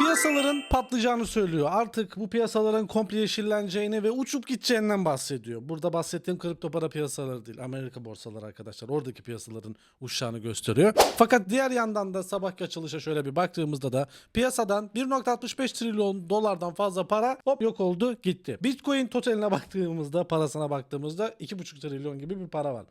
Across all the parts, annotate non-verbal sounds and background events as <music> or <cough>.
Piyasaların patlayacağını söylüyor. Artık bu piyasaların komple yeşilleneceğini ve uçup gideceğinden bahsediyor. Burada bahsettiğim kripto para piyasaları değil. Amerika borsaları arkadaşlar. Oradaki piyasaların uçacağını gösteriyor. Fakat diğer yandan da sabahki açılışa şöyle bir baktığımızda da piyasadan 1.65 trilyon dolardan fazla para hop yok oldu gitti. Bitcoin totaline baktığımızda parasına baktığımızda 2.5 trilyon gibi bir para var.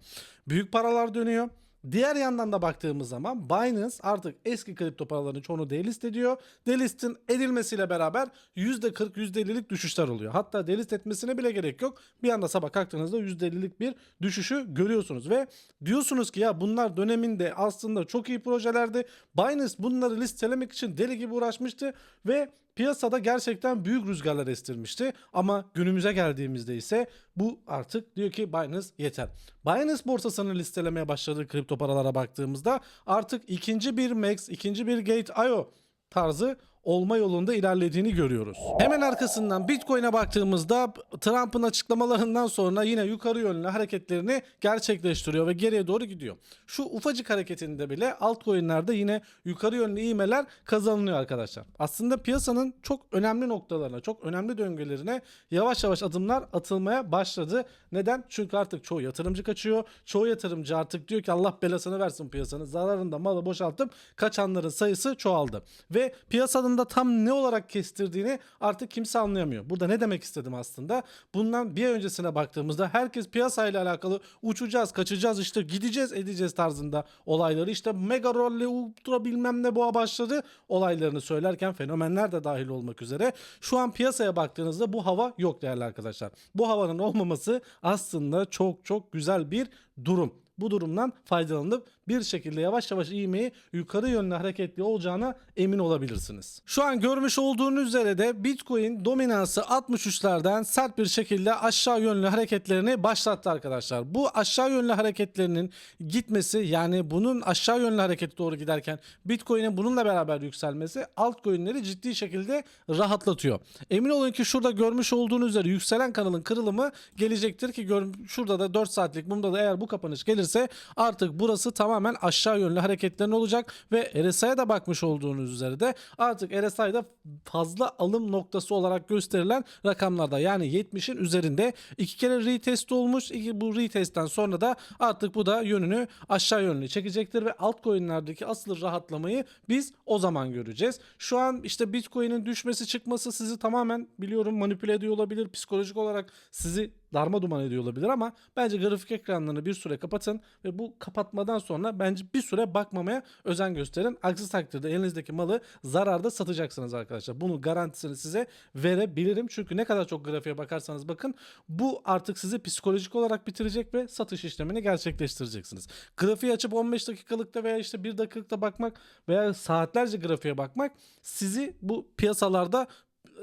Büyük paralar dönüyor. Diğer yandan da baktığımız zaman Binance artık eski kripto paraların çoğunu delist ediyor. Delist'in edilmesiyle beraber %40 %50'lik düşüşler oluyor. Hatta delist etmesine bile gerek yok. Bir anda sabah kalktığınızda %50'lik bir düşüşü görüyorsunuz ve diyorsunuz ki ya bunlar döneminde aslında çok iyi projelerdi. Binance bunları listelemek için deli gibi uğraşmıştı ve piyasada gerçekten büyük rüzgarlar estirmişti. Ama günümüze geldiğimizde ise bu artık diyor ki Binance yeter. Binance borsasını listelemeye başladığı kripto paralara baktığımızda artık ikinci bir Max, ikinci bir Gate.io tarzı olma yolunda ilerlediğini görüyoruz. Hemen arkasından Bitcoin'e baktığımızda Trump'ın açıklamalarından sonra yine yukarı yönlü hareketlerini gerçekleştiriyor ve geriye doğru gidiyor. Şu ufacık hareketinde bile altcoin'lerde yine yukarı yönlü iğmeler kazanılıyor arkadaşlar. Aslında piyasanın çok önemli noktalarına, çok önemli döngülerine yavaş yavaş adımlar atılmaya başladı. Neden? Çünkü artık çoğu yatırımcı kaçıyor. Çoğu yatırımcı artık diyor ki Allah belasını versin piyasanın. Zararında malı boşaltıp kaçanların sayısı çoğaldı. Ve piyasanın da tam ne olarak kestirdiğini artık kimse anlayamıyor. Burada ne demek istedim aslında? Bundan bir öncesine baktığımızda herkes piyasayla alakalı uçacağız, kaçacağız, işte gideceğiz, edeceğiz tarzında olayları işte mega rolle ultra bilmem ne boğa başladı olaylarını söylerken fenomenler de dahil olmak üzere şu an piyasaya baktığınızda bu hava yok değerli arkadaşlar. Bu havanın olmaması aslında çok çok güzel bir durum. Bu durumdan faydalanıp bir şekilde yavaş yavaş ivmeyi yukarı yönlü hareketli olacağına emin olabilirsiniz. Şu an görmüş olduğunuz üzere de Bitcoin dominansı 63'lerden sert bir şekilde aşağı yönlü hareketlerini başlattı arkadaşlar. Bu aşağı yönlü hareketlerinin gitmesi yani bunun aşağı yönlü hareket doğru giderken Bitcoin'in bununla beraber yükselmesi altcoin'leri ciddi şekilde rahatlatıyor. Emin olun ki şurada görmüş olduğunuz üzere yükselen kanalın kırılımı gelecektir ki şurada da 4 saatlik bunda da eğer bu kapanış gelirse artık burası tamamen aşağı yönlü hareketlerin olacak ve RSI'ye de bakmış olduğunuz üzere de artık RSI'da fazla alım noktası olarak gösterilen rakamlarda yani 70'in üzerinde iki kere retest olmuş. Bu retestten sonra da artık bu da yönünü aşağı yönlü çekecektir ve altcoin'lerdeki asıl rahatlamayı biz o zaman göreceğiz. Şu an işte Bitcoin'in düşmesi çıkması sizi tamamen biliyorum manipüle ediyor olabilir. Psikolojik olarak sizi darma duman ediyor olabilir ama bence grafik ekranlarını bir süre kapatın ve bu kapatmadan sonra bence bir süre bakmamaya özen gösterin. Aksi takdirde elinizdeki malı zararda satacaksınız arkadaşlar. Bunu garantisini size verebilirim. Çünkü ne kadar çok grafiğe bakarsanız bakın bu artık sizi psikolojik olarak bitirecek ve satış işlemini gerçekleştireceksiniz. Grafiği açıp 15 dakikalıkta veya işte 1 dakikalıkta bakmak veya saatlerce grafiğe bakmak sizi bu piyasalarda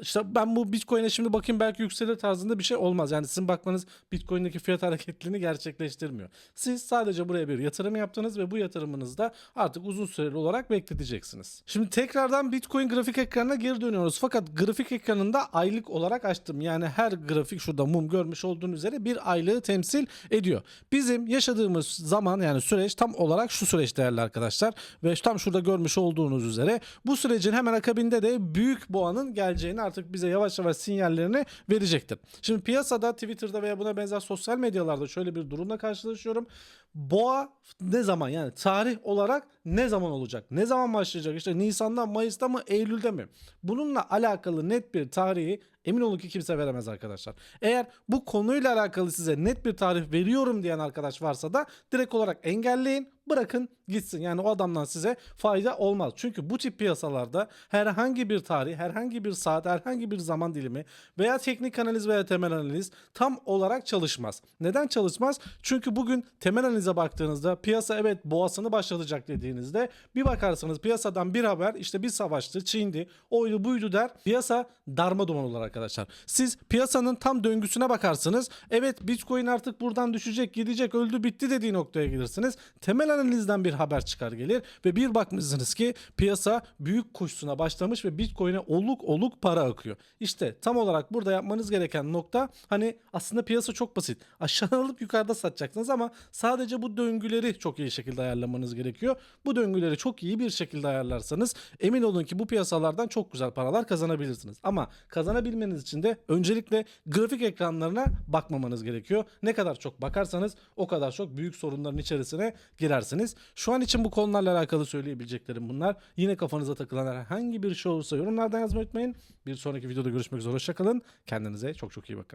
işte ben bu Bitcoin'e şimdi bakayım belki yükselir tarzında bir şey olmaz. Yani sizin bakmanız Bitcoin'deki fiyat <laughs> hareketlerini gerçekleştirmiyor. Siz sadece buraya bir yatırım yaptınız ve bu yatırımınızda artık uzun süreli olarak bekleteceksiniz. Şimdi tekrardan Bitcoin grafik ekranına geri dönüyoruz. Fakat grafik ekranında aylık olarak açtım. Yani her grafik şurada mum görmüş olduğunuz üzere bir aylığı temsil ediyor. Bizim yaşadığımız zaman yani süreç tam olarak şu süreç değerli arkadaşlar. Ve tam şurada görmüş olduğunuz üzere bu sürecin hemen akabinde de büyük boğanın geleceğini artık bize yavaş yavaş sinyallerini verecektir. Şimdi piyasada Twitter'da veya buna benzer sosyal medyalarda şöyle bir durumla karşılaşıyorum. Boğa ne zaman yani tarih olarak ne zaman olacak? Ne zaman başlayacak? İşte Nisan'da, Mayıs'ta mı, Eylül'de mi? Bununla alakalı net bir tarihi emin olun ki kimse veremez arkadaşlar. Eğer bu konuyla alakalı size net bir tarih veriyorum diyen arkadaş varsa da direkt olarak engelleyin bırakın gitsin. Yani o adamdan size fayda olmaz. Çünkü bu tip piyasalarda herhangi bir tarih, herhangi bir saat, herhangi bir zaman dilimi veya teknik analiz veya temel analiz tam olarak çalışmaz. Neden çalışmaz? Çünkü bugün temel analize baktığınızda piyasa evet boğasını başlatacak dediğinizde bir bakarsanız piyasadan bir haber işte bir savaştı, Çin'di, oydu buydu der. Piyasa darma duman olur arkadaşlar. Siz piyasanın tam döngüsüne bakarsınız. Evet Bitcoin artık buradan düşecek, gidecek, öldü, bitti dediği noktaya gelirsiniz. Temel analizden bir haber çıkar gelir ve bir bakmışsınız ki piyasa büyük koşusuna başlamış ve Bitcoin'e oluk oluk para akıyor. İşte tam olarak burada yapmanız gereken nokta hani aslında piyasa çok basit. Aşağı alıp yukarıda satacaksınız ama sadece bu döngüleri çok iyi şekilde ayarlamanız gerekiyor. Bu döngüleri çok iyi bir şekilde ayarlarsanız emin olun ki bu piyasalardan çok güzel paralar kazanabilirsiniz. Ama kazanabilmeniz için de öncelikle grafik ekranlarına bakmamanız gerekiyor. Ne kadar çok bakarsanız o kadar çok büyük sorunların içerisine girersiniz. Şu an için bu konularla alakalı söyleyebileceklerim bunlar. Yine kafanıza takılan herhangi bir şey olursa yorumlardan yazmayı unutmayın. Bir sonraki videoda görüşmek üzere. Hoşçakalın. Kendinize çok çok iyi bakın.